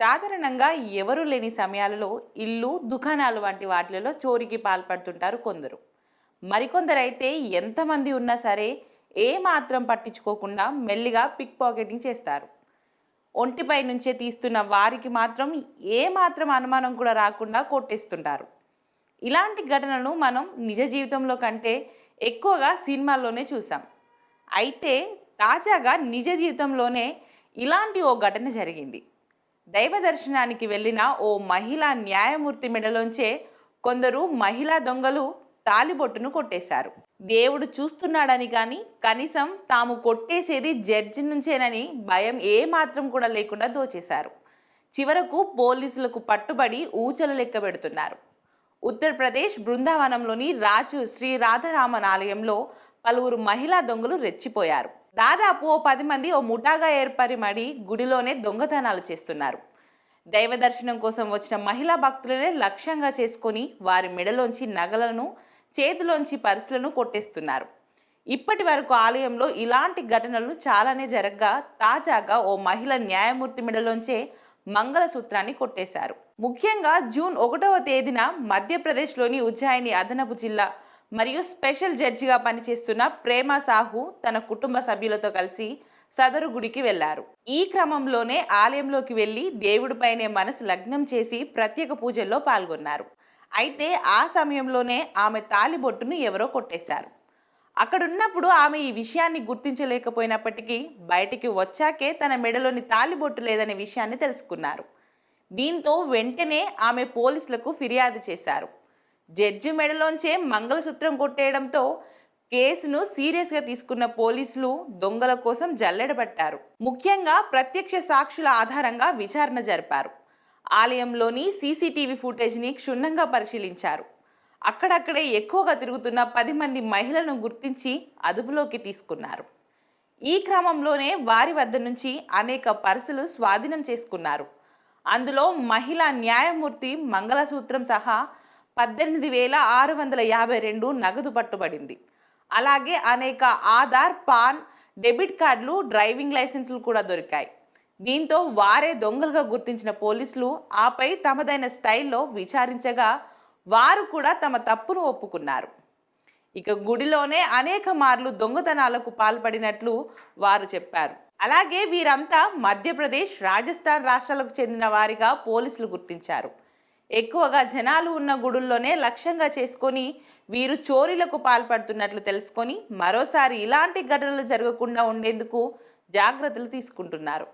సాధారణంగా ఎవరు లేని సమయాలలో ఇల్లు దుకాణాలు వంటి వాటిలలో చోరీకి పాల్పడుతుంటారు కొందరు. మరికొందరైతే ఎంతమంది ఉన్నా సరే ఏ మాత్రం పట్టించుకోకుండా మెల్లిగా పిక్ పాకెటింగ్ చేస్తారు. ఒంటిపై నుంచే తీస్తున్న వారికి మాత్రం ఏ మాత్రం అనుమానం కూడా రాకుండా కొట్టేస్తుంటారు. ఇలాంటి ఘటనలు మనం నిజ జీవితంలో కంటే ఎక్కువగా సినిమాల్లోనే చూసాం. అయితే తాజాగా నిజ జీవితంలోనే ఇలాంటి ఓ ఘటన జరిగింది. దైవ దర్శనానికి వెళ్ళిన ఓ మహిళా న్యాయమూర్తి మెడలోంచే కొందరు మహిళా దొంగలు తాలిబొట్టును కొట్టేశారు. దేవుడు చూస్తున్నాడని కానీ కనీసం తాము కొట్టేసేది జడ్జి నుంచేనని భయం ఏమాత్రం కూడా లేకుండా దోచేశారు. చివరకు పోలీసులకు పట్టుబడి ఊచలు లెక్క పెడుతున్నారు. ఉత్తరప్రదేశ్ బృందావనంలోని రాజు శ్రీ రాధారామన్ ఆలయంలో పలువురు మహిళా దొంగలు రెచ్చిపోయారు. దాదాపు ఓ పది మంది ఓ ముఠాగా ఏర్పరి మడి గుడిలోనే దొంగతనాలు చేస్తున్నారు. దైవ దర్శనం కోసం వచ్చిన మహిళా భక్తులనే లక్ష్యంగా చేసుకొని వారి మెడలోంచి నగలను చేతిలోంచి పర్సులను కొట్టేస్తున్నారు. ఇప్పటి వరకు ఆలయంలో ఇలాంటి ఘటనలు చాలానే జరగగా తాజాగా ఓ మహిళ న్యాయమూర్తి మెడలోంచే మంగళసూత్రాన్ని కొట్టేశారు. ముఖ్యంగా జూన్ ఒకటవ తేదీన మధ్యప్రదేశ్లోని ఉజ్జాయిని అదనపు జిల్లా మరియు స్పెషల్ జడ్జిగా పనిచేస్తున్న ప్రేమ సాహు తన కుటుంబ సభ్యులతో కలిసి సదరు గుడికి వెళ్ళారు. ఈ క్రమంలోనే ఆలయంలోకి వెళ్ళి దేవుడిపైనే మనసు లగ్నం చేసి ప్రత్యేక పూజల్లో పాల్గొన్నారు. అయితే ఆ సమయంలోనే ఆమె తాలిబొట్టును ఎవరో కొట్టేశారు. అక్కడున్నప్పుడు ఆమె ఈ విషయాన్ని గుర్తించలేకపోయినప్పటికీ బయటికి వచ్చాకే తన మెడలోని తాలిబొట్టు లేదనే విషయాన్ని తెలుసుకున్నారు. దీంతో వెంటనే ఆమె పోలీసులకు ఫిర్యాదు చేశారు. జడ్జి మెడలోంచే మంగళసూత్రం కొట్టేయడంతో కేసును సీరియస్గా తీసుకున్న పోలీసులు దొంగల కోసం జల్లెడబట్టారు ముఖ్యంగా ప్రత్యక్ష సాక్షుల ఆధారంగా విచారణ జరిపారు. ఆలయంలోని సీసీటీవీ ఫుటేజ్ని క్షుణ్ణంగా పరిశీలించారు. అక్కడక్కడే ఎక్కువగా తిరుగుతున్న పది మంది మహిళలను గుర్తించి అదుపులోకి తీసుకున్నారు. ఈ క్రమంలోనే వారి వద్ద నుంచి అనేక పర్సులు స్వాధీనం చేసుకున్నారు. అందులో మహిళా న్యాయమూర్తి మంగళసూత్రం సహా పద్దెనిమిది వేల ఆరు వందల యాభై రెండు నగదు పట్టుబడింది. అలాగే అనేక ఆధార్ పాన్ డెబిట్ కార్డులు డ్రైవింగ్ లైసెన్సులు కూడా దొరికాయి. దీంతో వారే దొంగలుగా గుర్తించిన పోలీసులు ఆపై తమదైన స్టైల్లో విచారించగా వారు కూడా తమ తప్పును ఒప్పుకున్నారు. ఇక గుడిలోనే అనేక మార్లు దొంగతనాలకు పాల్పడినట్లు వారు చెప్పారు. అలాగే వీరంతా మధ్యప్రదేశ్ రాజస్థాన్ రాష్ట్రాలకు చెందిన వారిగా పోలీసులు గుర్తించారు. ఎక్కువగా జనాలు ఉన్న గుడుల్లోనే లక్ష్యంగా చేసుకొని వీరు చోరీలకు పాల్పడుతున్నట్లు తెలుసుకొని మరోసారి ఇలాంటి ఘటనలు జరగకుండా ఉండేందుకు జాగ్రత్తలు తీసుకుంటున్నారు.